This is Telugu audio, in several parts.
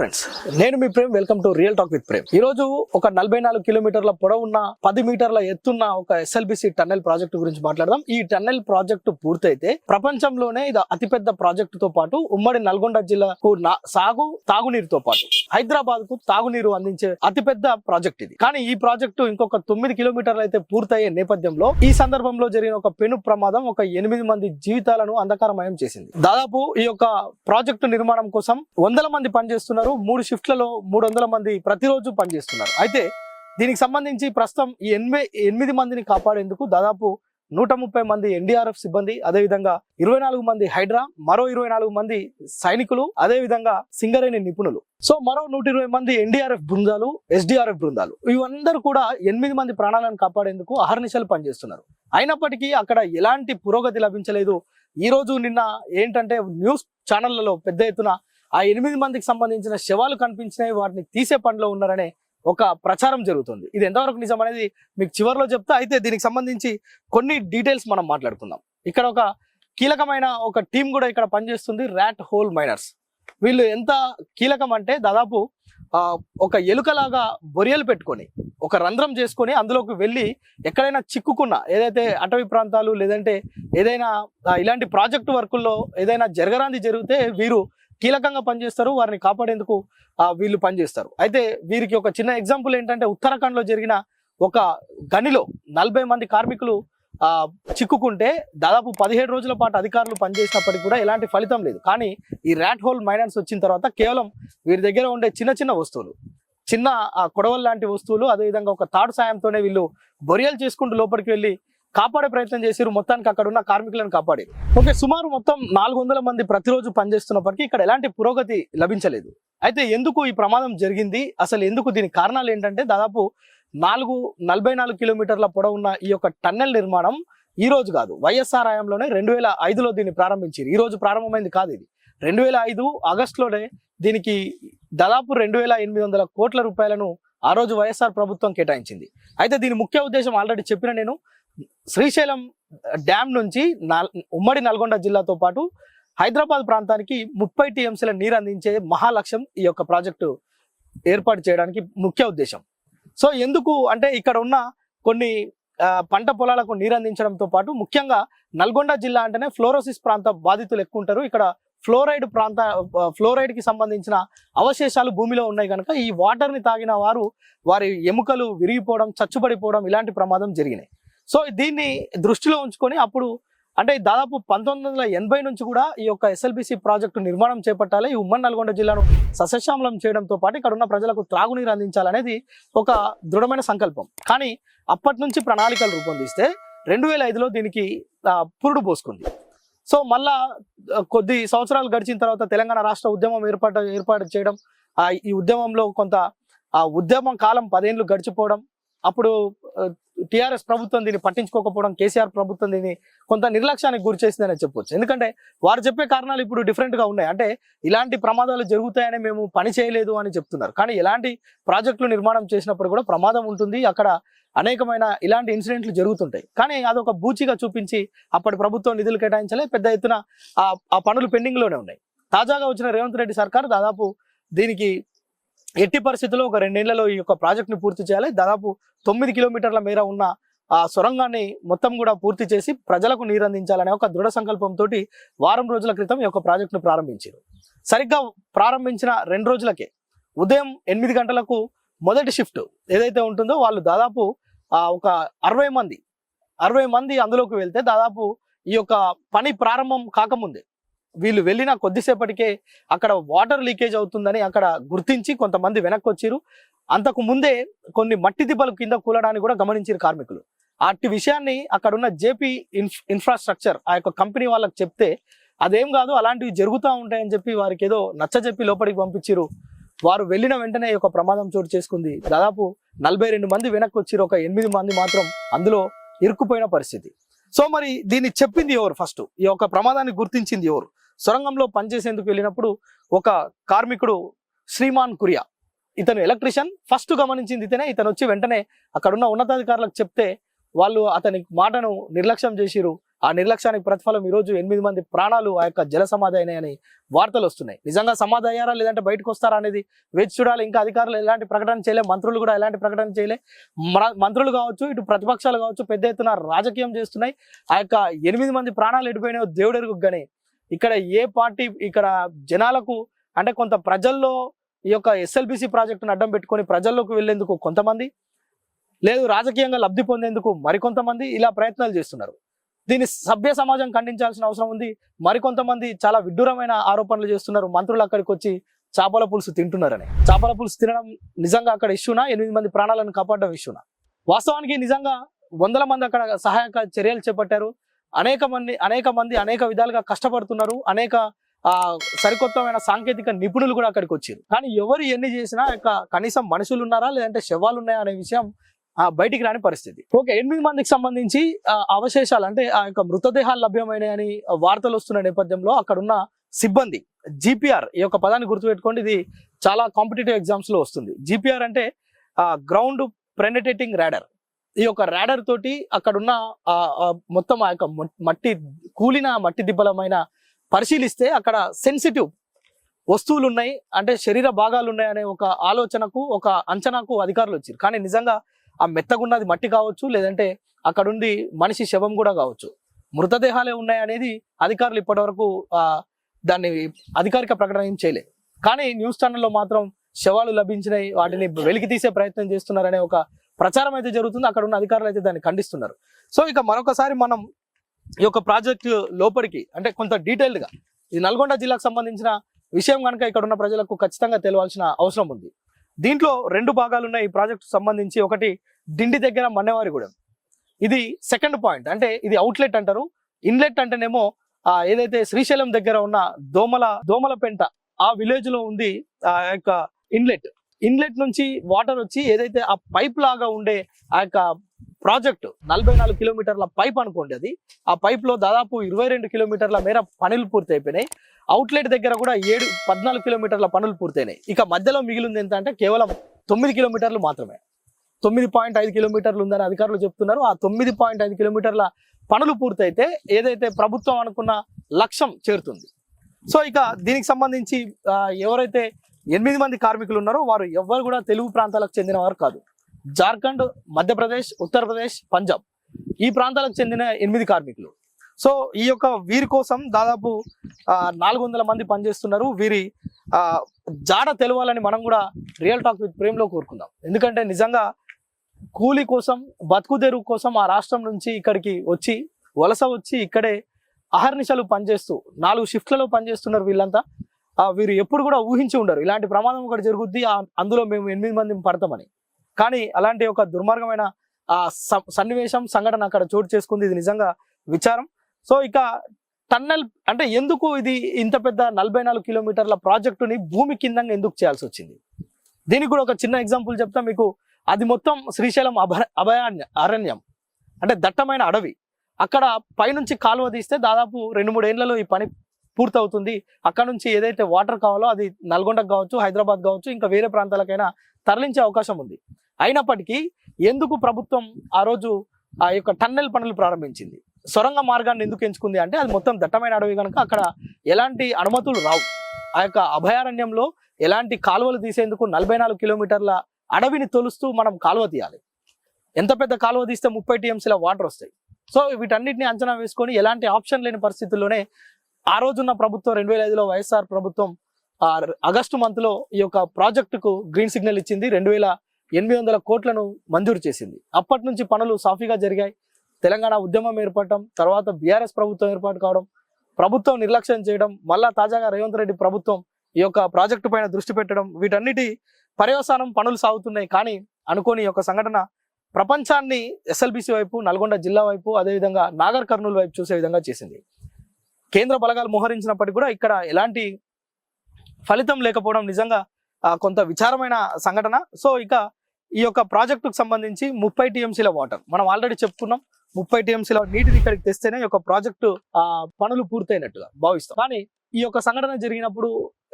friends. నేను మీ Prem welcome to real talk with Prem. ఈ రోజు ఒక నలభై నాలుగు కిలోమీటర్ల పొడవున్న పది మీటర్ల ఎత్తున్న ఒక ఎస్ఎల్బిసి టన్నెల్ ప్రాజెక్టు గురించి మాట్లాడదాం. ఈ టన్నెల్ ప్రాజెక్టు పూర్తయితే ప్రపంచంలోనే ఇది అతిపెద్ద ప్రాజెక్టు తో పాటు ఉమ్మడి నల్గొండ జిల్లాకు నా- సాగు తాగునీరుతో పాటు హైదరాబాద్కు తాగునీరు అందించే అతిపెద్ద ప్రాజెక్ట్ ఇది. కానీ ఈ ప్రాజెక్టు ఇంకొక తొమ్మిది కిలోమీటర్లు అయితే పూర్తయ్యే నేపథ్యంలో ఈ సందర్భంలో జరిగిన ఒక పెను ప్రమాదం ఒక ఎనిమిది మంది జీవితాలను అంధకారమయం చేసింది. దాదాపు ఈ యొక్క ప్రాజెక్టు నిర్మాణం కోసం వందల మంది పనిచేస్తున్నారు. మూడు షిఫ్ట్లలో మూడు వందల మంది ప్రతిరోజు పనిచేస్తున్నారు. అయితే దీనికి సంబంధించి ప్రస్తుతం ఈ ఎనిమిది ఎనిమిది మందిని కాపాడేందుకు దాదాపు నూట ముప్పై మంది ఎన్డీఆర్ఎఫ్ సిబ్బంది అదేవిధంగా ఇరవై నాలుగు మంది హైడ్రా మరో ఇరవై నాలుగు మంది సైనికులు అదే విధంగా సింగరేణి నిపుణులు. సో మరో నూట ఇరవై మంది ఎన్డీఆర్ఎఫ్ బృందాలు ఎస్డీఆర్ఎఫ్ బృందాలు. ఇవందరూ కూడా ఎనిమిది మంది ప్రాణాలను కాపాడేందుకు అహర్నిశలు పనిచేస్తున్నారు. అయినప్పటికీ అక్కడ ఎలాంటి పురోగతి లభించలేదు. ఈ రోజు నిన్న ఏంటంటే న్యూస్ ఛానళ్ళలో పెద్ద ఎత్తున ఆ ఎనిమిది మందికి సంబంధించిన శవాలు కనిపించినాయి వాటిని తీసే పనిలో ఉన్నారనే ఒక ప్రచారం జరుగుతుంది. ఇది ఎంతవరకు నిజం అనేది మీకు చివరిలో చెప్తా. అయితే దీనికి సంబంధించి కొన్ని డీటెయిల్స్ మనం మాట్లాడుకుందాం. ఇక్కడ ఒక కీలకమైన ఒక టీం కూడా ఇక్కడ పనిచేస్తుంది ర్యాట్ హోల్ మైనర్స్. వీళ్ళు ఎంత కీలకం అంటే దాదాపు ఒక ఎలుకలాగా బొరియలు పెట్టుకొని ఒక రంధ్రం చేసుకొని అందులోకి వెళ్ళి ఎక్కడైనా చిక్కుకున్న ఏదైతే అటవీ ప్రాంతాలు లేదంటే ఏదైనా ఇలాంటి ప్రాజెక్టు వర్కుల్లో ఏదైనా జరగరాంది జరిగితే వీరు కీలకంగా పనిచేస్తారు వారిని కాపాడేందుకు వీళ్ళు పనిచేస్తారు. అయితే వీరికి ఒక చిన్న ఎగ్జాంపుల్ ఏంటంటే ఉత్తరాఖండ్లో జరిగిన ఒక గనిలో నలభై మంది కార్మికులు చిక్కుకుంటే దాదాపు పదిహేడు రోజుల పాటు అధికారులు పనిచేసినప్పటికీ కూడా ఎలాంటి ఫలితం లేదు. కానీ ఈ ర్యాట్ హోల్ మైనన్స్ వచ్చిన తర్వాత కేవలం వీరి దగ్గర ఉండే చిన్న చిన్న వస్తువులు చిన్న కొడవలు లాంటి వస్తువులు అదేవిధంగా ఒక తాడు సాయంతోనే వీళ్ళు బొరియలు చేసుకుంటూ లోపలికి వెళ్ళి కాపాడే ప్రయత్నం చేసారు మొత్తానికి అక్కడ ఉన్న కార్మికులను కాపాడారు ఓకే సుమారు మొత్తం నాలుగు వందల మంది ప్రతిరోజు పనిచేస్తున్నప్పటికీ ఇక్కడ ఎలాంటి పురోగతి లభించలేదు. అయితే ఎందుకు ఈ ప్రమాదం జరిగింది? అసలు ఎందుకు దీని కారణాలు ఏంటంటే దాదాపు నాలుగు నలభై నాలుగు కిలోమీటర్ల పొడవున్న ఈ యొక్క టన్నెల్ నిర్మాణం ఈ రోజు కాదు. వైఎస్ఆర్ హయాంలోనే రెండు వేల ఐదులో దీన్ని ప్రారంభించారు ఈ రోజు ప్రారంభమైంది కాదు ఇది. రెండు వేల ఐదు ఆగస్టులోనే దీనికి దాదాపు రెండు వేల ఎనిమిది వందల కోట్ల రూపాయలను ఆ రోజు వైఎస్ఆర్ ప్రభుత్వం కేటాయించింది. అయితే దీని ముఖ్య ఉద్దేశం ఆల్రెడీ చెప్పిన నేను శ్రీశైలం డ్యామ్ నుంచి నల్- ఉమ్మడి నల్గొండ జిల్లాతో పాటు హైదరాబాద్ ప్రాంతానికి ముప్పై టీఎంసీల నీరు అందించే మహాలక్ష్యం ఈ యొక్క ప్రాజెక్టు ఏర్పాటు చేయడానికి ముఖ్య ఉద్దేశం. సో ఎందుకు అంటే ఇక్కడ ఉన్న కొన్ని పంట పొలాలకు నీరు అందించడంతో పాటు ముఖ్యంగా నల్గొండ జిల్లా అంటేనే ఫ్లోరోసిస్ ప్రాంత బాధితులు ఎక్కువ ఉంటారు. ఇక్కడ ఫ్లోరైడ్ ప్రాంత ఫ్లోరైడ్కి సంబంధించిన అవశేషాలు భూమిలో ఉన్నాయి కనుక ఈ వాటర్ని తాగిన వారు వారి ఎముకలు విరిగిపోవడం చచ్చుబడిపోవడం ఇలాంటి ప్రమాదం జరిగినాయి. సో దీన్ని దృష్టిలో ఉంచుకొని అప్పుడు అంటే దాదాపు పంతొమ్మిది వందల ఎనభై నుంచి కూడా ఈ యొక్క ఎస్ఎల్బిసి ప్రాజెక్టు నిర్మాణం చేపట్టాలి. ఈ ఉమ్మడి నల్గొండ జిల్లాను సస్యశ్యామలం చేయడంతో పాటు ఇక్కడ ఉన్న ప్రజలకు త్రాగునీరు అందించాలనేది ఒక దృఢమైన సంకల్పం. కానీ అప్పటి నుంచి ప్రణాళికలు రూపొందిస్తే రెండు వేల ఐదులో దీనికి పురుడు పోసుకుంది. సో మళ్ళా కొద్ది సంవత్సరాలు గడిచిన తర్వాత తెలంగాణ రాష్ట్ర ఉద్యమం ఏర్పాటు ఏర్పాటు చేయడం ఈ ఉద్యమంలో కొంత ఆ ఉద్యమం కాలం పదేళ్ళు గడిచిపోవడం అప్పుడు టిఆర్ఎస్ ప్రభుత్వం దీన్ని పట్టించుకోకపోవడం కేసీఆర్ ప్రభుత్వం దీన్ని కొంత నిర్లక్ష్యానికి గురి చేసిందని చెప్పొచ్చు. ఎందుకంటే వారు చెప్పే కారణాలు ఇప్పుడు డిఫరెంట్గా ఉన్నాయి. అంటే ఇలాంటి ప్రమాదాలు జరుగుతాయని మేము పని చేయలేదు అని చెప్తున్నారు. కానీ ఎలాంటి ప్రాజెక్టులు నిర్మాణం చేసినప్పుడు కూడా ప్రమాదం ఉంటుంది. అక్కడ అనేకమైన ఇలాంటి ఇన్సిడెంట్లు జరుగుతుంటాయి. కానీ అదొక బూచిగా చూపించి అప్పటి ప్రభుత్వం నిధులు కేటాయించలే పెద్ద ఎత్తున ఆ పనులు పెండింగ్లోనే ఉన్నాయి. తాజాగా వచ్చిన రేవంత్ రెడ్డి సర్కార్ దాదాపు దీనికి ఎట్టి పరిస్థితుల్లో ఒక రెండేళ్ళలో ఈ యొక్క ప్రాజెక్ట్ని పూర్తి చేయాలి. దాదాపు తొమ్మిది కిలోమీటర్ల మేర ఉన్న ఆ సొరంగాన్ని మొత్తం కూడా పూర్తి చేసి ప్రజలకు నీరు అందించాలనే ఒక దృఢ సంకల్పంతో వారం రోజుల క్రితం ఈ యొక్క ప్రాజెక్టును ప్రారంభించారు. సరిగ్గా ప్రారంభించిన రెండు రోజులకే ఉదయం ఎనిమిది గంటలకు మొదటి షిఫ్ట్ ఏదైతే ఉంటుందో వాళ్ళు దాదాపు ఆ, ఒక అరవై మంది అరవై మంది అందులోకి వెళ్తే దాదాపు ఈ యొక్క పని ప్రారంభం కాకముందే వీళ్ళు వెళ్ళిన కొద్దిసేపటికే అక్కడ వాటర్ లీకేజ్ అవుతుందని అక్కడ గుర్తించి కొంతమంది వెనక్కి వచ్చారు అంతకు ముందే కొన్ని మట్టి దిబ్బలు కింద కూలడానికి కూడా గమనించారు కార్మికులు. అట్టి విషయాన్ని అక్కడ ఉన్న జేపీ ఇన్ఫ్రాస్ట్రక్చర్ ఆ యొక్క కంపెనీ వాళ్ళకి చెప్తే అదేం కాదు అలాంటివి జరుగుతూ ఉంటాయని చెప్పి వారికి ఏదో నచ్చజెప్పి లోపలికి పంపించారు. వారు వెళ్ళిన వెంటనే ఈ ప్రమాదం చోటు చేసుకుంది. దాదాపు నలభై రెండు మంది వెనక్కి వచ్చారు ఒక ఎనిమిది మంది మాత్రం అందులో ఇరుక్కుపోయిన పరిస్థితి. సో మరి దీన్ని చెప్పింది ఎవరు ఫస్ట్ ఈ యొక్క ప్రమాదాన్ని గుర్తించింది ఎవరు? సొరంగంలో పనిచేసేందుకు వెళ్ళినప్పుడు ఒక కార్మికుడు శ్రీమాన్ కురియా. ఇతను ఎలక్ట్రిషియన్ ఫస్ట్ గమనించింది ఇతనే ఇతను వచ్చి వెంటనే అక్కడున్న ఉన్నతాధికారులకు చెప్తే వాళ్ళు అతని మాటను నిర్లక్ష్యం చేసిరు ఆ నిర్లక్ష్యానికి ప్రతిఫలం ఈరోజు ఎనిమిది మంది ప్రాణాలు ఆ యొక్క జల సమాధి అయినాయని వార్తలు వస్తున్నాయి. నిజంగా సమాధి అయ్యారా? లేదంటే బయటకు వస్తారా అనేది వేచి చూడాలి. ఇంకా అధికారులు ఎలాంటి ప్రకటన చేయలే? మంత్రులు కూడా ఎలాంటి ప్రకటన చేయలే? మ- మంత్రులు కావచ్చు ఇటు ప్రతిపక్షాలు కావచ్చు పెద్ద ఎత్తున రాజకీయం చేస్తున్నాయి. ఆ యొక్క ఎనిమిది మంది ప్రాణాలు ఎడిపోయినాయో దేవుడెరుగు కానీ ఇక్కడ ఏ పార్టీ ఇక్కడ జనాలకు అంటే కొంత ప్రజల్లో ఈ యొక్క ఎస్ఎల్బిసి ప్రాజెక్టును అడ్డం పెట్టుకొని ప్రజల్లోకి వెళ్ళేందుకు కొంతమంది లేదు రాజకీయంగా లబ్ధి పొందేందుకు మరికొంతమంది ఇలా ప్రయత్నాలు చేస్తున్నారు. దీన్ని సభ్య సమాజం ఖండించాల్సిన అవసరం ఉంది. మరికొంతమంది చాలా విడ్డూరమైన ఆరోపణలు చేస్తున్నారు. మంత్రులు అక్కడికి వచ్చి చేపల పులుసు తింటున్నారని. చేపల పులుసు తినడం నిజంగా అక్కడ ఇష్యూనా? ఎనిమిది మంది ప్రాణాలను కాపాడడం ఇష్యూనా? వాస్తవానికి నిజంగా వందల మంది అక్కడ సహాయక చర్యలు చేపట్టారు. అనేక మంది అనేక మంది అనేక విధాలుగా కష్టపడుతున్నారు. అనేక ఆ సరికొత్తమైన సాంకేతిక నిపుణులు కూడా అక్కడికి వచ్చారు. కానీ ఎవరు ఎన్ని చేసినా యొక్క కనీసం మనుషులు ఉన్నారా? లేదంటే శవాలు ఉన్నాయా అనే విషయం బయటికి రాని పరిస్థితి. ఓకే ఎనిమిది మందికి సంబంధించి ఆ అవశేషాలు అంటే ఆ యొక్క మృతదేహాలు లభ్యమైనాయని వార్తలు వస్తున్న నేపథ్యంలో అక్కడ ఉన్న సిబ్బంది జిపిఆర్ ఈ యొక్క పదాన్ని గుర్తుపెట్టుకోండి ఇది చాలా కాంపిటేటివ్ ఎగ్జామ్స్లో వస్తుంది. జిపిఆర్ అంటే గ్రౌండ్ ప్రెనటేటింగ్ రాడర్. ఈ యొక్క రాడర్ తోటి అక్కడున్న ఆ, మొత్తం ఆ యొక్క మట్టి కూలిన మట్టి దిబ్బలమైన పరిశీలిస్తే అక్కడ సెన్సిటివ్ వస్తువులు ఉన్నాయి అంటే శరీర భాగాలు ఉన్నాయి అనే ఒక ఆలోచనకు ఒక అంచనాకు అధికారులు వచ్చారు. కానీ నిజంగా ఆ మెత్తగున్నది మట్టి కావచ్చు లేదంటే అక్కడుండి మనిషి శవం కూడా కావచ్చు. మృతదేహాలే ఉన్నాయి అనేది అధికారులు ఇప్పటివరకు దాన్ని అధికారిక ప్రకటన ఏం చేయలేదు కానీ న్యూస్ ఛానల్లో మాత్రం శవాలు లభించినాయి వాటిని వెలికి తీసే ప్రయత్నం చేస్తున్నారనే ఒక ప్రచారం అయితే జరుగుతుంది. అక్కడ ఉన్న అధికారులు అయితే దాన్ని ఖండిస్తున్నారు. సో ఇక మరొకసారి మనం ఈ యొక్క ప్రాజెక్టు లోపలికి అంటే కొంత డీటెయిల్డ్గా ఇది నల్గొండ జిల్లాకు సంబంధించిన విషయం కనుక ఇక్కడ ఉన్న ప్రజలకు ఖచ్చితంగా తెలియాల్సిన అవసరం ఉంది. దీంట్లో రెండు భాగాలు ఉన్నాయి ఈ ప్రాజెక్టు సంబంధించి. ఒకటి దిండి దగ్గర మన్నెవారిగూడెం ఇది సెకండ్ పాయింట్. అంటే ఇది అవుట్లెట్ అంటారు. ఇన్లెట్ అంటేనేమో ఆ ఏదైతే శ్రీశైలం దగ్గర ఉన్న దోమల దోమల పెంట ఆ విలేజ్లో ఉంది ఆ యొక్క ఇన్లెట్. ఇన్లెట్ నుంచి వాటర్ వచ్చి ఏదైతే ఆ పైప్ లాగా ఉండే ఆ యొక్క ప్రాజెక్ట్ నలభై నాలుగు కిలోమీటర్ల పైప్ అనుకోండి అది. ఆ పైప్లో దాదాపు ఇరవై రెండు కిలోమీటర్ల మేర పనులు పూర్తి అయిపోయినాయి అవుట్లెట్ దగ్గర కూడా ఏడు పద్నాలుగు కిలోమీటర్ల పనులు పూర్తయినాయి. ఇక మధ్యలో మిగిలింది ఎంత అంటే కేవలం తొమ్మిది కిలోమీటర్లు మాత్రమే. తొమ్మిది పాయింట్ ఐదు కిలోమీటర్లు ఉందని అధికారులు చెప్తున్నారు. ఆ తొమ్మిది పాయింట్ ఐదు కిలోమీటర్ల పనులు పూర్తయితే ఏదైతే ప్రభుత్వం అనుకున్న లక్ష్యం చేరుతుంది. సో ఇక దీనికి సంబంధించి ఎవరైతే ఎనిమిది మంది కార్మికులు ఉన్నారో వారు ఎవ్వరు కూడా తెలుగు ప్రాంతాలకు చెందిన వారు కాదు. జార్ఖండ్ మధ్యప్రదేశ్ ఉత్తరప్రదేశ్ పంజాబ్ ఈ ప్రాంతాలకు చెందిన ఎనిమిది కార్మికులు. సో ఈ యొక్క వీరి కోసం దాదాపు నాలుగు వందల మంది పనిచేస్తున్నారు. వీరి జాడ తెలవాలని మనం కూడా రియల్ టాక్ విత్ ప్రేమ్లో కోరుకుందాం. ఎందుకంటే నిజంగా కూలి కోసం బతుకుదేరు కోసం ఆ రాష్ట్రం నుంచి ఇక్కడికి వచ్చి వలస వచ్చి ఇక్కడే అహర్నిశలు పనిచేస్తూ నాలుగు షిఫ్ట్లలో పనిచేస్తున్నారు వీళ్ళంతా. వీరు ఎప్పుడు కూడా ఊహించి ఉండరు. ఇలాంటి ప్రమాదం ఒకటి జరుగుద్ది అందులో మేము ఎనిమిది మంది పడతామని. కానీ అలాంటి ఒక దుర్మార్గమైన ఆ స- సన్నివేశం సంఘటన అక్కడ చోటు చేసుకుంది ఇది నిజంగా విచారం. సో ఇక టన్నెల్ అంటే ఎందుకు ఇది ఇంత పెద్ద నలభై నాలుగు కిలోమీటర్ల ప్రాజెక్టుని భూమి కిందంగా ఎందుకు చేయాల్సి వచ్చింది? దీనికి కూడా ఒక చిన్న ఎగ్జాంపుల్ చెప్తా మీకు అది మొత్తం శ్రీశైలం అభ అభయారణ్య అరణ్యం. అంటే దట్టమైన అడవి. అక్కడ పైనుంచి కాలువ తీస్తే దాదాపు రెండు మూడు ఏళ్ళలో ఈ పని పూర్తవుతుంది. అక్కడ నుంచి ఏదైతే వాటర్ కావాలో అది నల్గొండకు కావచ్చు హైదరాబాద్ కావచ్చు ఇంకా వేరే ప్రాంతాలకైనా తరలించే అవకాశం ఉంది. అయినప్పటికీ ఎందుకు ప్రభుత్వం ఆ రోజు ఆ యొక్క టన్నెల్ పనులు ప్రారంభించింది? సొరంగ మార్గాన్ని ఎందుకు ఎంచుకుంది అంటే అది మొత్తం దట్టమైన అడవి కనుక అక్కడ ఎలాంటి అనుమతులు రావు. ఆ యొక్క అభయారణ్యంలో ఎలాంటి కాలువలు తీసేందుకు నలభై నాలుగు కిలోమీటర్ల అడవిని తొలుస్తూ మనం కాలువ తీయాలి. ఎంత పెద్ద కాలువ తీస్తే ముప్పై టీఎంసీల వాటర్ వస్తాయి. సో వీటన్నిటిని అంచనా వేసుకొని ఎలాంటి ఆప్షన్ లేని పరిస్థితుల్లోనే ఆ రోజున్న ప్రభుత్వం రెండు వేల ఐదులో వైఎస్ఆర్ ప్రభుత్వం ఆగస్టు మంత్లో ఈ యొక్క ప్రాజెక్టుకు గ్రీన్ సిగ్నల్ ఇచ్చింది. రెండు వేల ఎనిమిది వందల కోట్లను మంజూరు చేసింది. అప్పటి నుంచి పనులు సాఫీగా జరిగాయి. తెలంగాణ ఉద్యమం ఏర్పడటం తర్వాత బీఆర్ఎస్ ప్రభుత్వం ఏర్పాటు కావడం ప్రభుత్వం నిర్లక్ష్యం చేయడం మళ్ళా తాజాగా రేవంత్ రెడ్డి ప్రభుత్వం ఈ యొక్క ప్రాజెక్టు పైన దృష్టి పెట్టడం వీటన్నిటి పర్యవసానం పనులు సాగుతున్నాయి. కానీ అనుకోని ఒక యొక్క సంఘటన ప్రపంచాన్ని ఎస్ఎల్బిసి వైపు నల్గొండ జిల్లా వైపు అదేవిధంగా నాగర్ కర్నూలు వైపు చూసే విధంగా చేసింది. కేంద్ర బలగాలు మోహరించినప్పటికీ కూడా ఇక్కడ ఎలాంటి ఫలితం లేకపోవడం నిజంగా కొంత విచారమైన సంఘటన. సో ఇక ఈ యొక్క ప్రాజెక్టుకు సంబంధించి ముప్పై టీఎంసీల వాటర్. మనం ఆల్రెడీ చెప్పుకున్నాం ముప్పై టీఎంసీల నీటిని ఇక్కడికి తెస్తేనే ఈ యొక్క ప్రాజెక్టు ఆ పనులు పూర్తయినట్టుగా భావిస్తాం. కానీ ఈ యొక్క సంఘటన జరిగినప్పుడు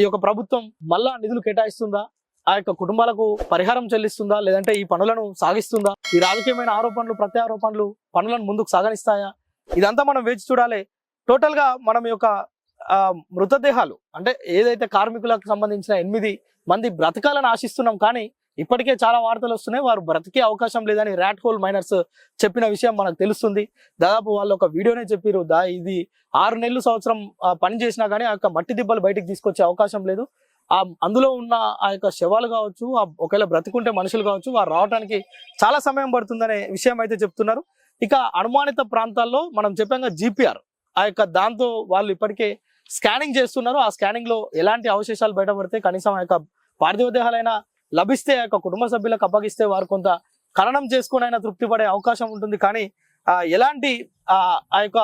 ఈ యొక్క ప్రభుత్వం మళ్ళా నిధులు కేటాయిస్తుందా? ఆ యొక్క కుటుంబాలకు పరిహారం చెల్లిస్తుందా? లేదంటే ఈ పనులను సాగిస్తుందా? ఈ రాజకీయమైన ఆరోపణలు ప్రత్యారోపణలు పనులను ముందుకు సాగనిస్తాయా? ఇదంతా మనం వేచి చూడాలి. టోటల్గా మనం యొక్క ఆ, మృతదేహాలు అంటే ఏదైతే కార్మికులకు సంబంధించిన ఎనిమిది మంది బ్రతకాలని ఆశిస్తున్నాం కానీ ఇప్పటికే చాలా వార్తలు వస్తున్నాయి. వారు బ్రతికే అవకాశం లేదని ర్యాట్ హోల్ మైనర్స్ చెప్పిన విషయం మనకు తెలుస్తుంది. దాదాపు వాళ్ళు ఒక వీడియోనే చెప్పారు దా ఇది ఆరు నెలలు సంవత్సరం పని చేసినా కానీ ఆ యొక్క మట్టి దిబ్బలు బయటకు తీసుకొచ్చే అవకాశం లేదు. ఆ అందులో ఉన్న ఆ యొక్క శవాలు కావచ్చు ఆ ఒకవేళ బ్రతుకుంటే మనుషులు కావచ్చు వారు రావడానికి చాలా సమయం పడుతుందనే విషయం అయితే చెప్తున్నారు. ఇక అనుమానిత ప్రాంతాల్లో మనం చెప్పాక జీపీఆర్ ఆ యొక్క దాంతో వాళ్ళు ఇప్పటికే స్కానింగ్ చేస్తున్నారు. ఆ స్కానింగ్లో ఎలాంటి అవశేషాలు బయటపడితే కనీసం ఆ యొక్క పార్థివ దేహాలైనా లభిస్తే ఆ యొక్క కుటుంబ సభ్యులకు అప్పగిస్తే వారు కొంత ఖననం చేసుకుని అయినా తృప్తి పడే అవకాశం ఉంటుంది. కానీ ఎలాంటి ఆ యొక్క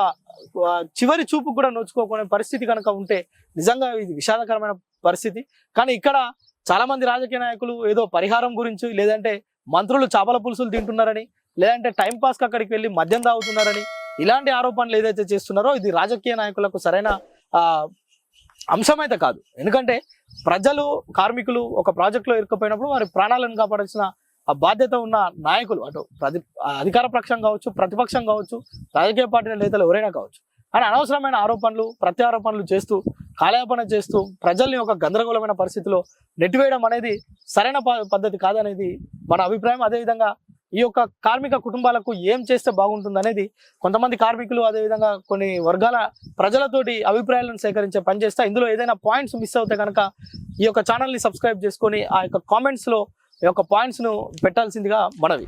చివరి చూపు కూడా నోచుకోకునే పరిస్థితి కనుక ఉంటే నిజంగా ఇది విషాదకరమైన పరిస్థితి. కానీ ఇక్కడ చాలా మంది రాజకీయ నాయకులు ఏదో పరిహారం గురించి లేదంటే మంత్రులు చేపల పులుసులు తింటున్నారని లేదంటే టైంపాస్కి అక్కడికి వెళ్ళి మద్యం తాగుతున్నారని ఇలాంటి ఆరోపణలు ఏదైతే చేస్తున్నారో ఇది రాజకీయ నాయకులకు సరైన ఆ, అంశం అయితే కాదు. ఎందుకంటే ప్రజలు కార్మికులు ఒక ప్రాజెక్టులో ఇరుక్కుపోయినప్పుడు వారి ప్రాణాలను కాపాడాల్సిన ఆ బాధ్యత ఉన్న నాయకులు అటు ప్రతి అధికార పక్షం కావచ్చు ప్రతిపక్షం కావచ్చు రాజకీయ పార్టీల నేతలు ఎవరైనా కావచ్చు. కానీ అనవసరమైన ఆరోపణలు ప్రత్యారోపణలు చేస్తూ కాలయాపన చేస్తూ ప్రజల్ని ఒక గందరగోళమైన పరిస్థితిలో నెట్టివేయడం అనేది సరైన ప- పద్ధతి కాదనేది మన అభిప్రాయం. అదేవిధంగా ఈ యొక్క కార్మిక కుటుంబాలకు ఏం చేస్తే బాగుంటుంది అనేది కొంతమంది కార్మికులు అదేవిధంగా కొన్ని వర్గాల ప్రజలతోటి అభిప్రాయాలను సేకరించే పనిచేస్తే ఇందులో ఏదైనా పాయింట్స్ మిస్ అవుతే కనుక ఈ యొక్క ఛానల్ని సబ్స్క్రైబ్ చేసుకొని ఆ యొక్క కామెంట్స్లో ఈ యొక్క పాయింట్స్ను పెట్టాల్సిందిగా మనవి.